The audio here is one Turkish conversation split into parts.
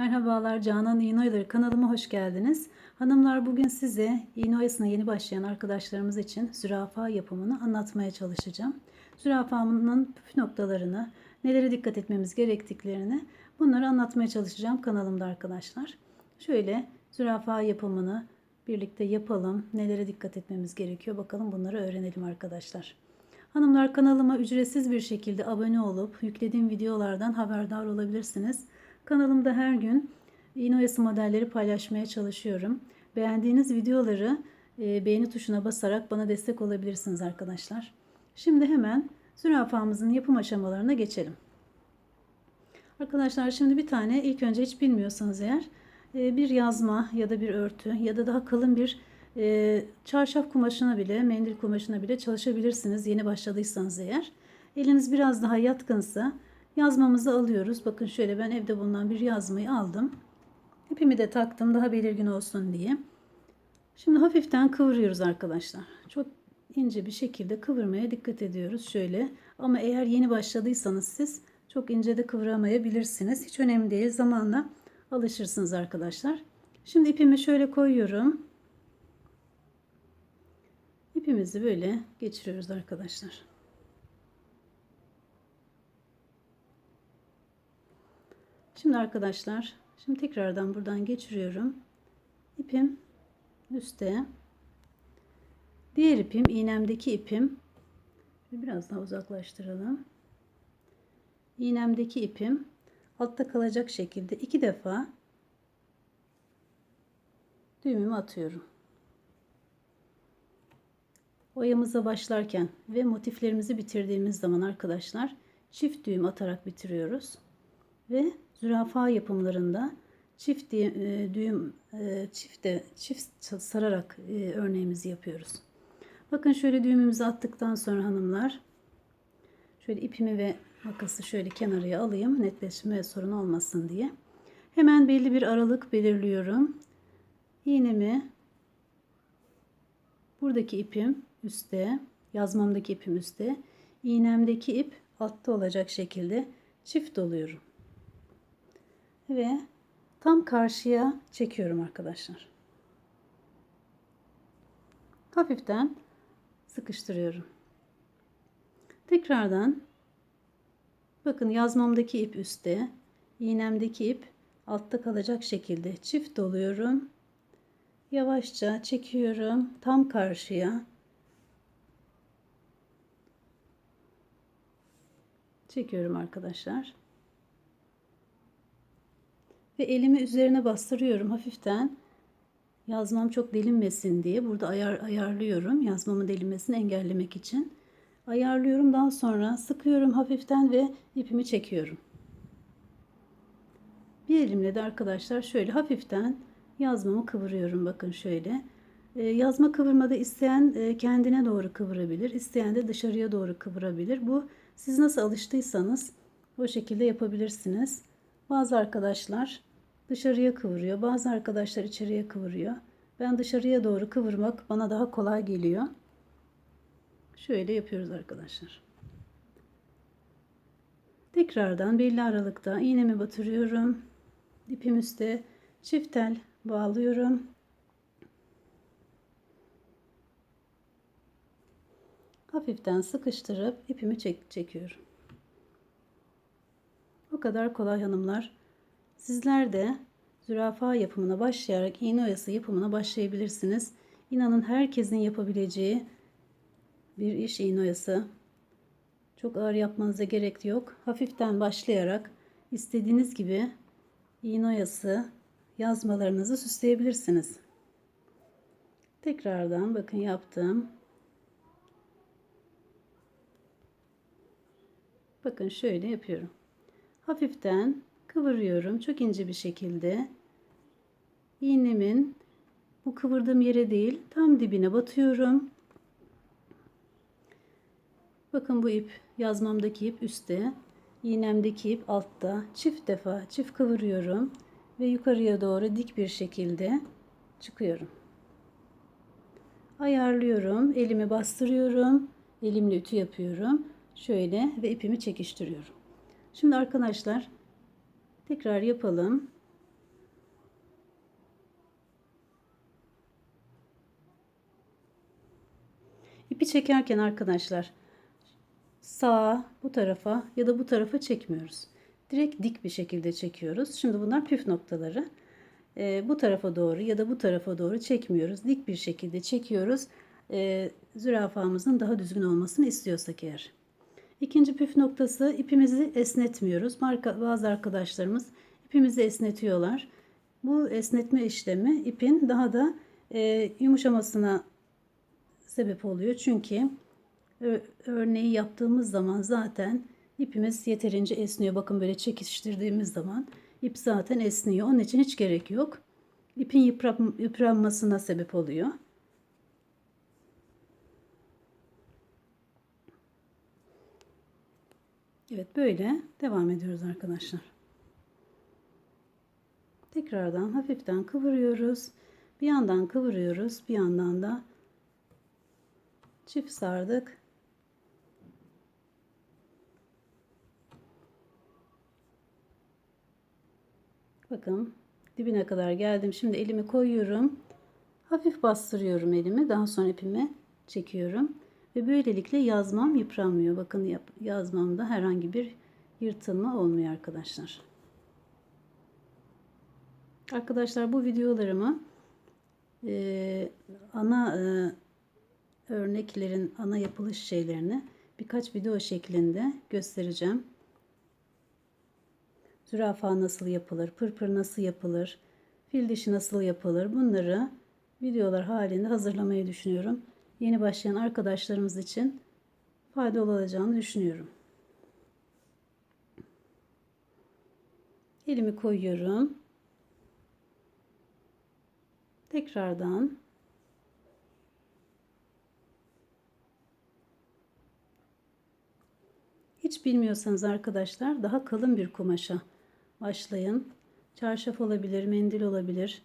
Merhabalar Canan İğne Oyaları kanalıma hoş geldiniz. Hanımlar bugün size iğne oyasına yeni başlayan arkadaşlarımız için zürafa yapımını anlatmaya çalışacağım. Zürafamın püf noktalarını, nelere dikkat etmemiz gerektiklerini bunları anlatmaya çalışacağım kanalımda arkadaşlar. Şöyle zürafa yapımını birlikte yapalım. Nelere dikkat etmemiz gerekiyor bakalım bunları öğrenelim arkadaşlar. Hanımlar kanalıma ücretsiz bir şekilde abone olup yüklediğim videolardan haberdar olabilirsiniz. Kanalımda her gün iğne modelleri paylaşmaya çalışıyorum. Beğendiğiniz videoları e, beğeni tuşuna basarak bana destek olabilirsiniz arkadaşlar. Şimdi hemen zürafamızın yapım aşamalarına geçelim. Arkadaşlar şimdi bir tane ilk önce hiç bilmiyorsanız eğer e, bir yazma ya da bir örtü ya da daha kalın bir e, çarşaf kumaşına bile mendil kumaşına bile çalışabilirsiniz yeni başladıysanız eğer. Eliniz biraz daha yatkınsa Yazmamızı alıyoruz. Bakın şöyle ben evde bulunan bir yazmayı aldım. İpimi de taktım daha belirgin olsun diye. Şimdi hafiften kıvırıyoruz arkadaşlar. Çok ince bir şekilde kıvırmaya dikkat ediyoruz. Şöyle ama eğer yeni başladıysanız siz çok ince de kıvıramayabilirsiniz. Hiç önemli değil. Zamanla alışırsınız arkadaşlar. Şimdi ipimi şöyle koyuyorum. İpimizi böyle geçiriyoruz arkadaşlar. Şimdi arkadaşlar şimdi tekrardan buradan geçiriyorum. İpim üstte. Diğer ipim iğnemdeki ipim biraz daha uzaklaştıralım. İğnemdeki ipim altta kalacak şekilde iki defa düğümümü atıyorum. Oyamıza başlarken ve motiflerimizi bitirdiğimiz zaman arkadaşlar çift düğüm atarak bitiriyoruz. Ve zürafa yapımlarında çift e, düğüm çifte çift sararak e, örneğimizi yapıyoruz. Bakın şöyle düğümümüzü attıktan sonra hanımlar şöyle ipimi ve makası şöyle kenarıya alayım netleşme sorun olmasın diye. Hemen belli bir aralık belirliyorum. İğnemi buradaki ipim üstte, yazmamdaki ipim üstte, iğnemdeki ip altta olacak şekilde çift doluyorum ve tam karşıya çekiyorum arkadaşlar. Hafiften sıkıştırıyorum. Tekrardan bakın yazmamdaki ip üstte, iğnemdeki ip altta kalacak şekilde çift doluyorum. Yavaşça çekiyorum tam karşıya. Çekiyorum arkadaşlar ve elimi üzerine bastırıyorum hafiften. Yazmam çok delinmesin diye burada ayar ayarlıyorum. Yazmamın delinmesini engellemek için. Ayarlıyorum daha sonra sıkıyorum hafiften ve ipimi çekiyorum. Bir elimle de arkadaşlar şöyle hafiften yazmamı kıvırıyorum. Bakın şöyle. Ee, yazma kıvırmada isteyen e, kendine doğru kıvırabilir. isteyen de dışarıya doğru kıvırabilir. Bu siz nasıl alıştıysanız o şekilde yapabilirsiniz. Bazı arkadaşlar dışarıya kıvırıyor. Bazı arkadaşlar içeriye kıvırıyor. Ben dışarıya doğru kıvırmak bana daha kolay geliyor. Şöyle yapıyoruz arkadaşlar. Tekrardan belli aralıkta iğnemi batırıyorum. İpim üstte çift tel bağlıyorum. Hafiften sıkıştırıp ipimi çek çekiyorum. Bu kadar kolay hanımlar. Sizler de zürafa yapımına başlayarak iğne oyası yapımına başlayabilirsiniz. İnanın herkesin yapabileceği bir iş iğne oyası. Çok ağır yapmanıza gerek yok. Hafiften başlayarak istediğiniz gibi iğne oyası yazmalarınızı süsleyebilirsiniz. Tekrardan bakın yaptım. Bakın şöyle yapıyorum. Hafiften kıvırıyorum çok ince bir şekilde. İğnemin bu kıvırdığım yere değil tam dibine batıyorum. Bakın bu ip yazmamdaki ip üstte iğnemdeki ip altta. Çift defa çift kıvırıyorum ve yukarıya doğru dik bir şekilde çıkıyorum. Ayarlıyorum elimi bastırıyorum elimle ütü yapıyorum. Şöyle ve ipimi çekiştiriyorum. Şimdi arkadaşlar Tekrar yapalım. İpi çekerken arkadaşlar sağa bu tarafa ya da bu tarafa çekmiyoruz. Direkt dik bir şekilde çekiyoruz. Şimdi bunlar püf noktaları. Ee, bu tarafa doğru ya da bu tarafa doğru çekmiyoruz. Dik bir şekilde çekiyoruz. Ee, zürafamızın daha düzgün olmasını istiyorsak eğer. İkinci püf noktası ipimizi esnetmiyoruz. Marka, bazı arkadaşlarımız ipimizi esnetiyorlar. Bu esnetme işlemi ipin daha da e, yumuşamasına sebep oluyor. Çünkü örneği yaptığımız zaman zaten ipimiz yeterince esniyor. Bakın böyle çekiştirdiğimiz zaman ip zaten esniyor. Onun için hiç gerek yok. İpin yıpran, yıpranmasına sebep oluyor. Evet böyle devam ediyoruz arkadaşlar. Tekrardan hafiften kıvırıyoruz. Bir yandan kıvırıyoruz. Bir yandan da çift sardık. Bakın dibine kadar geldim. Şimdi elimi koyuyorum. Hafif bastırıyorum elimi. Daha sonra ipimi çekiyorum. Ve böylelikle yazmam yıpranmıyor. Bakın yazmamda herhangi bir yırtılma olmuyor arkadaşlar. Arkadaşlar bu videolarımı e, ana e, örneklerin ana yapılış şeylerini birkaç video şeklinde göstereceğim. Zürafa nasıl yapılır, pırpır nasıl yapılır, fil dişi nasıl yapılır bunları videolar halinde hazırlamayı düşünüyorum. Yeni başlayan arkadaşlarımız için faydalı olacağını düşünüyorum. Elimi koyuyorum. Tekrardan Hiç bilmiyorsanız arkadaşlar daha kalın bir kumaşa başlayın. Çarşaf olabilir, mendil olabilir.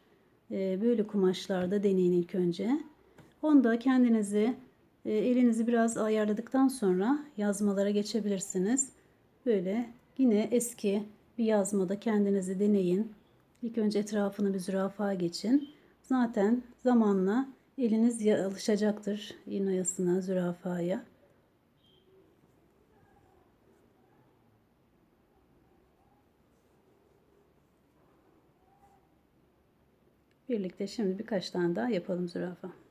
Ee, böyle kumaşlarda deneyin ilk önce. Onda kendinizi e, elinizi biraz ayarladıktan sonra yazmalara geçebilirsiniz. Böyle yine eski bir yazmada kendinizi deneyin. İlk önce etrafını bir zürafa geçin. Zaten zamanla eliniz alışacaktır iğnayasına, zürafaya. Birlikte şimdi birkaç tane daha yapalım zürafa.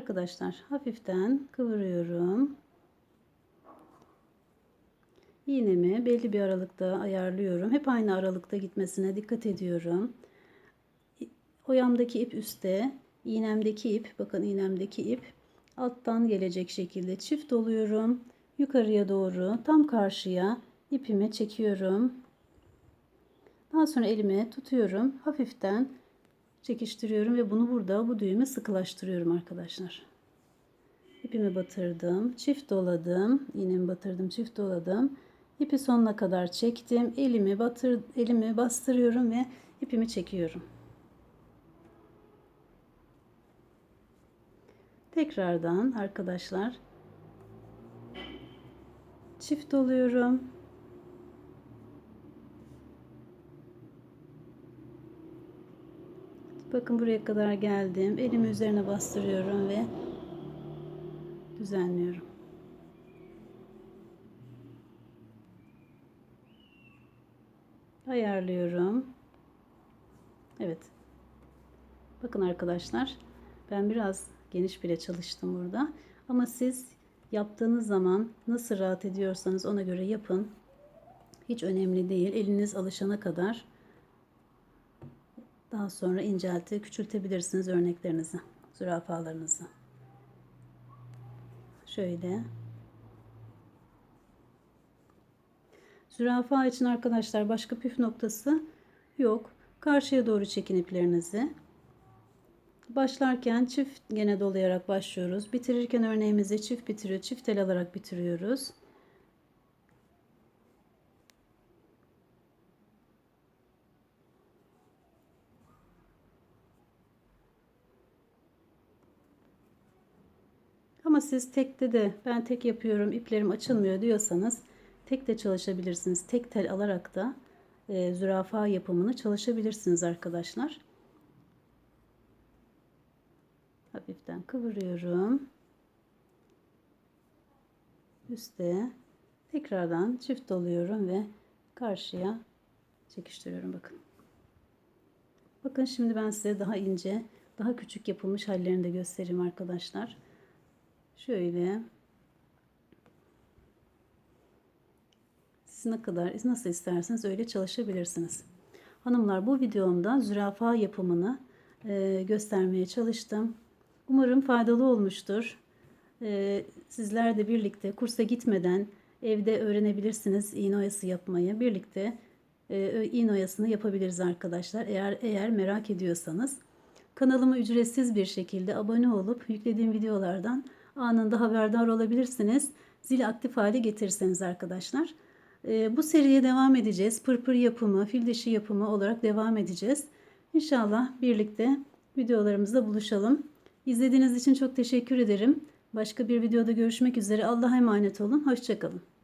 Arkadaşlar hafiften kıvırıyorum. İğnemi belli bir aralıkta ayarlıyorum. Hep aynı aralıkta gitmesine dikkat ediyorum. Oyamdaki ip üstte, iğnemdeki ip, bakın iğnemdeki ip alttan gelecek şekilde çift doluyorum yukarıya doğru tam karşıya ipimi çekiyorum. Daha sonra elime tutuyorum. Hafiften çekiştiriyorum ve bunu burada bu düğümü sıkılaştırıyorum arkadaşlar. İpimi batırdım. Çift doladım. İğnemi batırdım. Çift doladım. İpi sonuna kadar çektim. Elimi batır elimi bastırıyorum ve ipimi çekiyorum. Tekrardan arkadaşlar çift doluyorum. Bakın buraya kadar geldim. Elimi üzerine bastırıyorum ve düzenliyorum. Ayarlıyorum. Evet. Bakın arkadaşlar ben biraz geniş bile çalıştım burada. Ama siz Yaptığınız zaman nasıl rahat ediyorsanız ona göre yapın. Hiç önemli değil. Eliniz alışana kadar daha sonra incelti, küçültebilirsiniz örneklerinizi, zürafalarınızı. Şöyle. Zürafa için arkadaşlar başka püf noktası yok. Karşıya doğru çekin iplerinizi. Başlarken çift gene dolayarak başlıyoruz. Bitirirken örneğimizi çift bitiriyor, çift tel alarak bitiriyoruz. Ama siz tekte de ben tek yapıyorum iplerim açılmıyor diyorsanız tek de çalışabilirsiniz. Tek tel alarak da e, zürafa yapımını çalışabilirsiniz arkadaşlar. Hafiften kıvırıyorum. Üste tekrardan çift doluyorum ve karşıya çekiştiriyorum bakın. Bakın şimdi ben size daha ince, daha küçük yapılmış hallerini de göstereyim arkadaşlar. Şöyle siz ne kadar nasıl isterseniz öyle çalışabilirsiniz. Hanımlar bu videomda zürafa yapımını e, göstermeye çalıştım. Umarım faydalı olmuştur. E, sizler de birlikte kursa gitmeden evde öğrenebilirsiniz iğne oyası yapmayı. Birlikte e, iğne oyasını yapabiliriz arkadaşlar. Eğer eğer merak ediyorsanız kanalıma ücretsiz bir şekilde abone olup yüklediğim videolardan anında haberdar olabilirsiniz. Zili aktif hale getirirseniz arkadaşlar. E, bu seriye devam edeceğiz. Pırpır yapımı, fil dişi yapımı olarak devam edeceğiz. İnşallah birlikte videolarımızda buluşalım. İzlediğiniz için çok teşekkür ederim. Başka bir videoda görüşmek üzere. Allah'a emanet olun. Hoşçakalın.